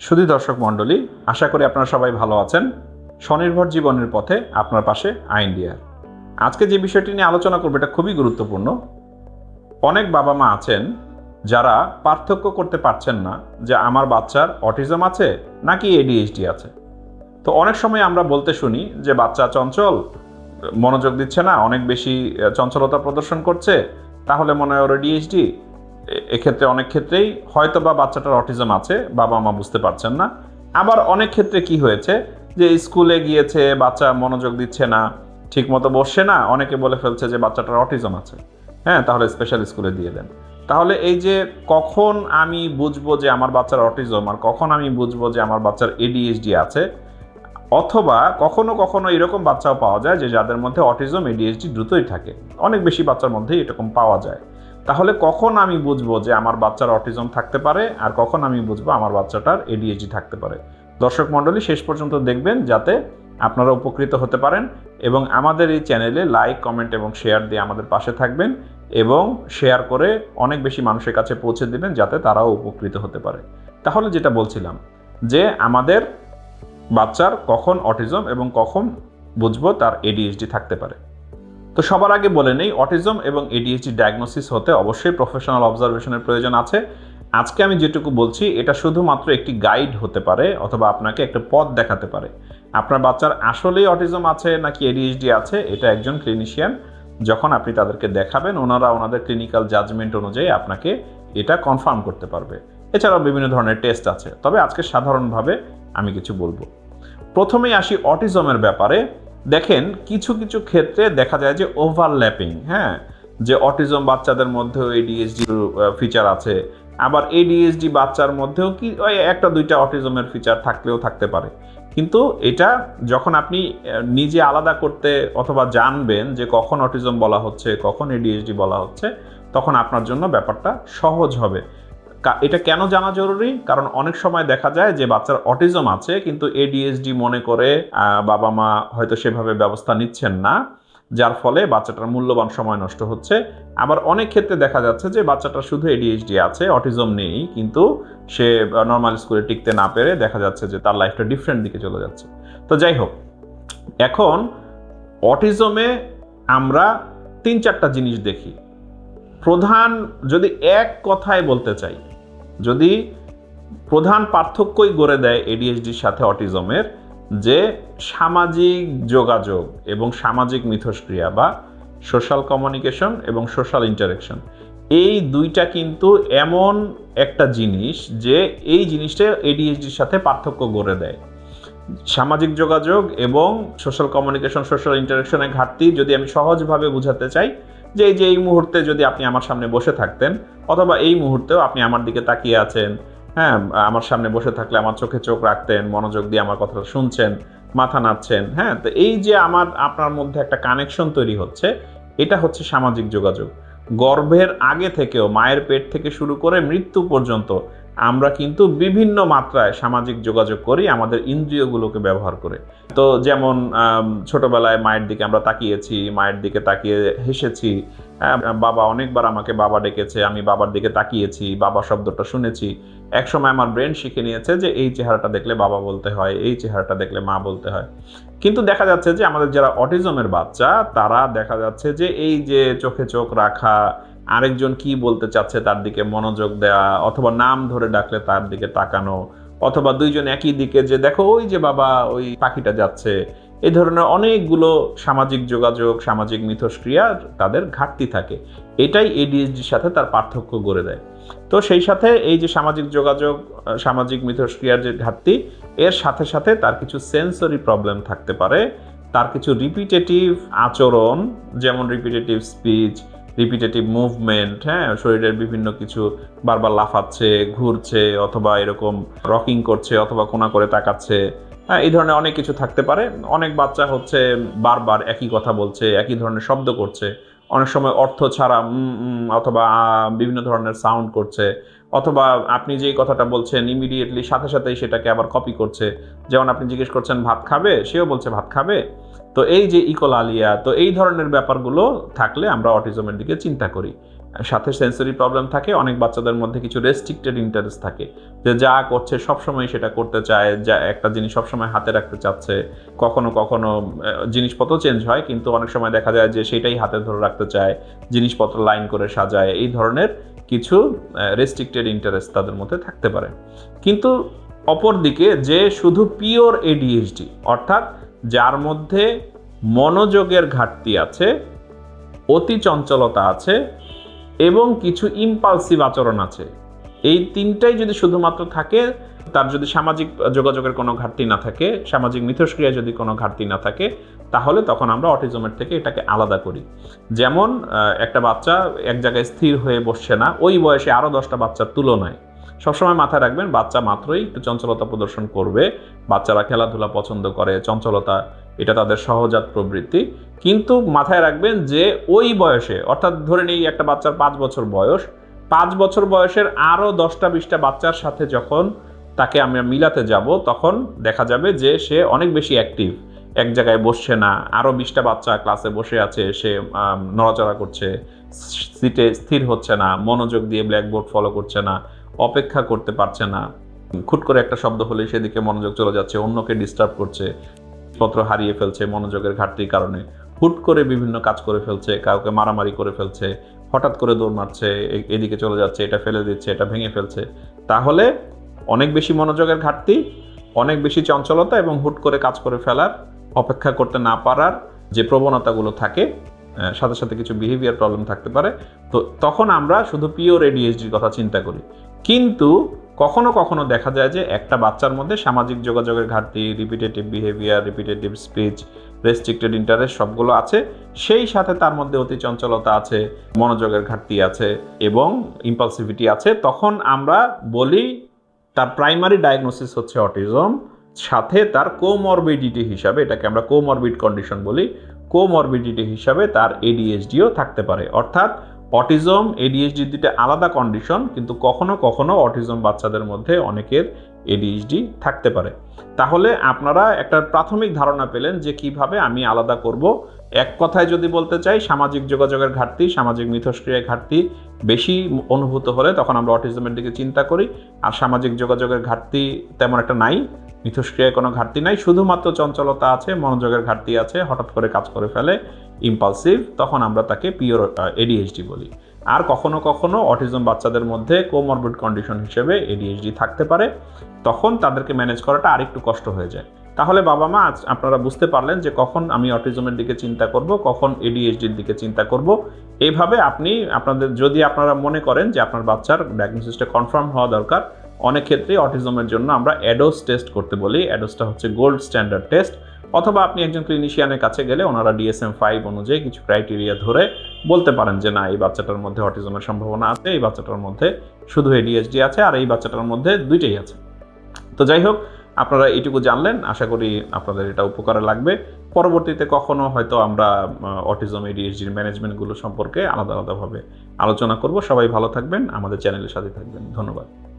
সুধী দর্শক মণ্ডলী, আশা করি আপনারা সবাই ভালো আছেন। স্বনির্ভর জীবনের পথে আপনার পাশে আইন ডিয়ার। আজকে যে বিষয়টি নিয়ে আলোচনা করব, এটা খুবই গুরুত্বপূর্ণ। অনেক বাবা মা আছেন যারা পার্থক্য করতে পারছেন না যে আমার বাচ্চার অটিজম আছে নাকি এডিএইচডি আছে। তো অনেক সময় আমরা বলতে শুনি যে বাচ্চা চঞ্চল, মনোযোগ দিচ্ছে না, অনেক বেশি চঞ্চলতা প্রদর্শন করছে, তাহলে মনে হয় ওর ডিএইচডি এক্ষেত্রে অনেক ক্ষেত্রেই হয়তো বা বাচ্চাটার অটিজম আছে বাবা মা বুঝতে পারছেন না। আবার অনেক ক্ষেত্রে কি হয়েছে যে স্কুলে গিয়েছে, বাচ্চা মনোযোগ দিচ্ছে না ঠিক মতো বসছে না, অনেকে বলে ফেলছে যে বাচ্চাটার অটিজম আছে। হ্যাঁ তাহলে স্পেশাল স্কুলে দিয়ে দেন। তাহলে এই যে কখন আমি বুঝব যে আমার বাচ্চার অটিজম আর কখন আমি বুঝব যে আমার বাচ্চার এডিএইচডি আছে, অথবা কখনো কখনো এরকম বাচ্চাও পাওয়া যায় যে যাদের মধ্যে অটিজম এডিএইচডি দ্রুতই থাকে। অনেক বেশি বাচ্চার মধ্যেই এরকম পাওয়া যায়। তাহলে কখন আমি বুঝব যে আমার বাচ্চার অটিজম থাকতে পারে আর কখন আমি বুঝব আমার বাচ্চাটার এডিএইচডি থাকতে পারে? দর্শক মণ্ডলী, শেষ পর্যন্ত দেখবেন যাতে আপনারা উপকৃত হতে পারেন এবং আমাদের এই চ্যানেলে লাইক, কমেন্ট এবং শেয়ার দিয়ে আমাদের পাশে থাকবেন এবং শেয়ার করে অনেক বেশি মানুষের কাছে পৌঁছে দেবেন যাতে তারাও উপকৃত হতে পারে। তাহলে যেটা বলছিলাম যে আমাদের বাচ্চার কখন অটিজম এবং কখন বুঝব তার এডিএইচডি থাকতে পারে। তো সবার আগে বলে নেই, অটিজম এবং এডিএইচডি ডায়াগনোসিস হতে অবশ্যই প্রফেশনাল অবজারভেশনের প্রয়োজন আছে। আজকে আমি যেটুকু বলছি, এটা শুধুমাত্র একটি গাইড হতে পারে অথবা আপনাকে একটা পথ দেখাতে পারে। আপনার বাচ্চার আসলেই অটিজম আছে নাকি এডিএইচডি আছে, এটা একজন ক্লিনিশিয়ান যখন আপনি তাদেরকে দেখাবেন, ওনারা ওনাদের ক্লিনিক্যাল জাজমেন্ট অনুযায়ী আপনাকে এটা কনফার্ম করতে পারবে। এছাড়াও বিভিন্ন ধরনের টেস্ট আছে। তবে আজকে সাধারণভাবে আমি কিছু বলব। প্রথমেই আসি অটিজমের ব্যাপারে। দেখেন, কিছু কিছু ক্ষেত্রে দেখা যায় যে ওভারল্যাপিং হ্যাঁ? যে অটিজম বাচ্চাদের মধ্যেও এডিএসডি ফিচার আছে, আবার এডিএসডি বাচ্চার মধ্যেও কি ওই একটা দুইটা অটিজমের ফিচার থাকলেও থাকতে পারে। কিন্তু এটা যখন আপনি নিজে আলাদা করতে অথবা জানবেন যে কখন অটিজম বলা হচ্ছে, কখন এডিএসডি বলা হচ্ছে, তখন আপনার জন্য ব্যাপারটা সহজ হবে। এটা কেন জানা জরুরি? কারণ অনেক সময় দেখা যায় যে বাচ্চার অটিজম আছে, কিন্তু এডিএসডি মনে করে বাবা মা হয়তো সেভাবে ব্যবস্থা নিচ্ছেন না, যার ফলে বাচ্চাটার মূল্যবান সময় নষ্ট হচ্ছে। আবার অনেক ক্ষেত্রে দেখা যাচ্ছে যে বাচ্চাটা শুধু এডিএইচডি আছে, অটিজম নেই, কিন্তু সে নর্মাল স্কুলে টিকতে না পেরে দেখা যাচ্ছে যে তার লাইফটা ডিফারেন্ট দিকে চলে যাচ্ছে। তো যাই হোক, এখন অটিজমে আমরা তিন চারটা জিনিস দেখি। প্রধান যদি এক কথায় বলতে চাই যদি প্রধান পার্থক্যই গড়ে দেয় এডিএসডির সাথে অটিজমের, যে সামাজিক যোগাযোগ এবং সামাজিক মিথস্ক্রিয়া বা সোশ্যাল কমিউনিকেশন এবং সোশ্যাল ইন্টারেকশন এই দুইটা কিন্তু এমন একটা জিনিস যে এই জিনিসটা এডিএসডির সাথে পার্থক্য গড়ে দেয়। সামাজিক যোগাযোগ এবং সোশ্যাল কমিউনিকেশন সোশ্যাল ইন্টারেকশনের ঘাটতি যদি আমি সহজভাবে বোঝাতে চাই যে যে এই মুহূর্তে যদি আপনি আমার সামনে বসে থাকতেন, অথবা এই মুহূর্তেও আপনি আমার দিকে তাকিয়ে আছেন হ্যাঁ আমার সামনে বসে থাকলে আমার চোখে চোখ রাখতেন, মনোযোগ দিয়ে আমার কথাটা শুনছেন, মাথা নাড়ছেন হ্যাঁ তো এই যে আমার, আপনার মধ্যে একটা কানেকশন তৈরি হচ্ছে, এটা হচ্ছে সামাজিক যোগাযোগ। গর্ভের আগে থেকেও, মায়ের পেট থেকে শুরু করে মৃত্যু পর্যন্ত আমরা কিন্তু বিভিন্ন মাত্রায় সামাজিক যোগাযোগ করি আমাদের ইন্দ্রিয়গুলোকে ব্যবহার করে। তো যেমন ছোটবেলায় মায়ের দিকে আমরা তাকিয়েছি মায়ের দিকে তাকিয়ে হেসেছি হ্যাঁ, বাবা অনেকবার আমাকে বাবা ডেকেছে আমি বাবার দিকে তাকিয়েছি বাবা শব্দটা শুনেছি। একসময় আমার ব্রেন শিখে নিয়েছে যে এই চেহারাটা দেখলে বাবা বলতে হয় এই চেহারাটা দেখলে মা বলতে হয়। কিন্তু দেখা যাচ্ছে যে আমাদের যারা অটিজমের বাচ্চা তারা দেখা যাচ্ছে যে এই যে চোখে চোখ রাখা আরেকজন কি বলতে চাচ্ছে তার দিকে মনোযোগ দেওয়া অথবা নাম ধরে ডাকলে তার দিকে তাকানো, অথবা দুইজন একই দিকে যে দেখো ওই যে বাবা, ওই পাখিটা যাচ্ছে, এই ধরনের অনেকগুলো সামাজিক যোগাযোগ, সামাজিক মিথস্ক্রিয়া তাদের ঘাটতি থাকে। এটাই এডিএসডির সাথে তার পার্থক্য গড়ে দেয়। তো সেই সাথে এই যে সামাজিক যোগাযোগ সামাজিক মিথস্ক্রিয়ার যে ঘাটতি, এর সাথে সাথে তার কিছু সেন্সরি প্রবলেম থাকতে পারে। তার কিছু রিপিটেটিভ আচরণ, যেমন রিপিটেটিভ স্পিচ রিপিটেটিভ মুভমেন্ট হ্যাঁ শরীরের বিভিন্ন কিছু বারবার লাফাচ্ছে, ঘুরছে, অথবা এরকম রকিং করছে, অথবা কোনা করে তাকাচ্ছে হ্যাঁ এই ধরনের অনেক কিছু থাকতে পারে। অনেক বাচ্চা হচ্ছে বারবার একই কথা বলছে, একই ধরনের শব্দ করছে। অনেক সময় অর্থ ছাড়া অথবা বিভিন্ন ধরনের সাউন্ড করছে। অথবা আপনি যেই কথাটা বলছেন ইমিডিয়েটলি সাথে সাথেই সেটাকে আবার কপি করছে। যেমন আপনি জিজ্ঞেস করছেন, ভাত খাবে? সেও বলছে, ভাত খাবে? তো এই যে ইকোলালিয়া তো এই ধরনের ব্যাপারগুলো থাকলে আমরা অটিজমের দিকে চিন্তা করি। সাথে সেন্সরি প্রবলেম থাকে, অনেক বাচ্চাদের মধ্যে কিছু রেস্ট্রিক্টেড ইন্টারেস্ট থাকে যে যা করছে সবসময় সেটা করতে চায়, যা একটা জিনিস সবসময় হাতে রাখতে চাচ্ছে। কখনো কখনো জিনিসপত্র চেঞ্জ হয়, কিন্তু অনেক সময় দেখা যায় যে সেটাই হাতে ধরে রাখতে চায়, জিনিসপত্র লাইন করে সাজায়। এই ধরনের কিছু রেস্ট্রিক্টেড ইন্টারেস্ট তাদের মধ্যে থাকতে পারে। কিন্তু অপরদিকে যে শুধু পিওর এডিএইচডি অর্থাৎ যার মধ্যে মনোযোগের ঘাটতি আছে, অতি চঞ্চলতা আছে এবং কিছু ইম্পালসিভ আচরণ আছে, এই তিনটাই যদি শুধুমাত্র থাকে তার যদি সামাজিক যোগাযোগের কোনো ঘাটতি না থাকে, সামাজিক মিথস্ক্রিয়ায় যদি কোনো ঘাটতি না থাকে, তাহলে তখন আমরা অটিজমের থেকে এটাকে আলাদা করি। যেমন একটা বাচ্চা এক জায়গায় স্থির হয়ে বসছে না, ওই বয়সে আরও দশটা বাচ্চার তুলনায়। সবসময় মাথায় রাখবেন, বাচ্চা মাত্রই একটু চঞ্চলতা প্রদর্শন করবে, বাচ্চারা খেলাধুলা পছন্দ করে, চঞ্চলতা, এটা তাদের সহজাত প্রবৃত্তি। কিন্তু মাথায় রাখবেন যে ওই বয়সে, অর্থাৎ ধরে নিই একটা বাচ্চার পাঁচ বছর বয়স, পাঁচ বছর বয়সের আরও দশটা বিশটা বাচ্চার সাথে যখন তাকে আমরা মিলাতে যাব, তখন দেখা যাবে যে সে অনেক বেশি অ্যাক্টিভ এক জায়গায় বসছে না আরও বিশটা বাচ্চা ক্লাসে বসে আছে, সে নড়াচড়া করছে, সিটে স্থির হচ্ছে না, মনোযোগ দিয়ে ব্ল্যাকবোর্ড ফলো করছে না, অপেক্ষা করতে পারছে না। খুট করে একটা শব্দ হলে সেদিকে মনোযোগ চলে যাচ্ছে, অন্যকে ডিস্টার্ব করছে পত্র হারিয়ে ফেলছে মনোযোগের ঘাটতির কারণে। হুট করে বিভিন্ন কাজ করে ফেলছে, কাউকে মারামারি করে ফেলছে, হঠাৎ করে দৌড় মারছে এদিকে চলে যাচ্ছে, এটা ফেলে দিচ্ছে, এটা ভেঙে ফেলছে। তাহলে অনেক বেশি মনোযোগের ঘাটতি, অনেক বেশি চঞ্চলতা এবং হুট করে কাজ করে ফেলার, অপেক্ষা করতে না পারার যে প্রবণতাগুলো থাকে সাথে সাথে কিছু বিহেভিয়ার প্রবলেম থাকতে পারে। তো তখন আমরা শুধু পিওর এডিএইচডির কথা চিন্তা করি। কিন্তু কখনো কখনো দেখা যায় যে একটা বাচ্চার মধ্যে সামাজিক যোগাযোগের ঘাটতি repetitive behaviour repetitive speech restricted interest সবগুলো আছে। সেই সাথে তার মধ্যে অতি চঞ্চলতা আছে, মনোযোগের ঘাটতি আছে এবং ইম্পালসিভিটি আছে। তখন আমরা বলি তার প্রাইমারি ডায়াগনোসিস হচ্ছে অটিজম সাথে তার কোমরবিডিটি হিসাবে, এটাকে আমরা কোমরবিড কন্ডিশন বলি কোমরবিডিটি হিসাবে তার এডিএইচডিও থাকতে পারে। অর্থাৎ অটিজম এডিএইচডি দুটো আলাদা কন্ডিশন কিন্তু কখনো কখনো অটিজম বাচ্চাদের মধ্যে অনেকের এডিএইচডি থাকতে পারে। তাহলে আপনারা একটা প্রাথমিক ধারণা পেলেন যে কীভাবে আমি আলাদা করব এক কথায় যদি বলতে চাই, সামাজিক যোগাযোগের ঘাটতি, সামাজিক মিথস্ক্রিয়ার ঘাটতি বেশি অনুভূত হলে তখন আমরা অটিজমের দিকে চিন্তা করি। আর সামাজিক যোগাযোগের ঘাটতি তেমন একটা নাই, মিথস্ক্রিয়ায় কোনো ঘাটতি নাই, শুধুমাত্র চঞ্চলতা আছে, মনোযোগের ঘাটতি আছে, হঠাৎ করে কাজ করে ফেলে ইম্পালসিভ তখন আমরা তাকে পিওর এডিএইচডি বলি। আর কখনো কখনো অটিজম বাচ্চাদের মধ্যে কোমরবিড কন্ডিশন হিসেবে এডিএইচডি থাকতে পারে, তখন তাদেরকে ম্যানেজ করাটা আরেকটু কষ্ট হয়ে যায়। তাহলে বাবা মা, আজ আপনারা বুঝতে পারলেন যে কখন আমি অটিজমের দিকে চিন্তা করব, কখন এডিএইচডির দিকে চিন্তা করব। এইভাবে আপনি, আপনাদের, যদি আপনারা মনে করেন যে আপনার বাচ্চার ডায়াগনোসিসটা কনফার্ম হওয়া দরকার, অনেক ক্ষেত্রে অটিজমের জন্য আমরা অ্যাডোস টেস্ট করতে বলি। অ্যাডোসটা হচ্ছে গোল্ড স্ট্যান্ডার্ড টেস্ট। অথবা আপনি একজন ক্লিনিশিয়ানের কাছে গেলে ওনারা ডিএসএম ফাইভ অনুযায়ী কিছু ক্রাইটেরিয়া ধরে বলতে পারেন যে না, এই বাচ্চাটার মধ্যে অটিজমের সম্ভাবনা আছে, এই বাচ্চাটার মধ্যে শুধু এডিএসডি আছে, আর এই বাচ্চাটার মধ্যে দুইটাই আছে। তো যাই হোক আপনারা এইটুকু জানলেন, আশা করি আপনাদের এটা উপকারে লাগবে। পরবর্তীতে কখনো হয়তো আমরা অটিজম এডিএসডির ম্যানেজমেন্টগুলো সম্পর্কে আলাদা আলাদাভাবে আলোচনা করব। সবাই ভালো থাকবেন, আমাদের চ্যানেলের সাথে থাকবেন। ধন্যবাদ।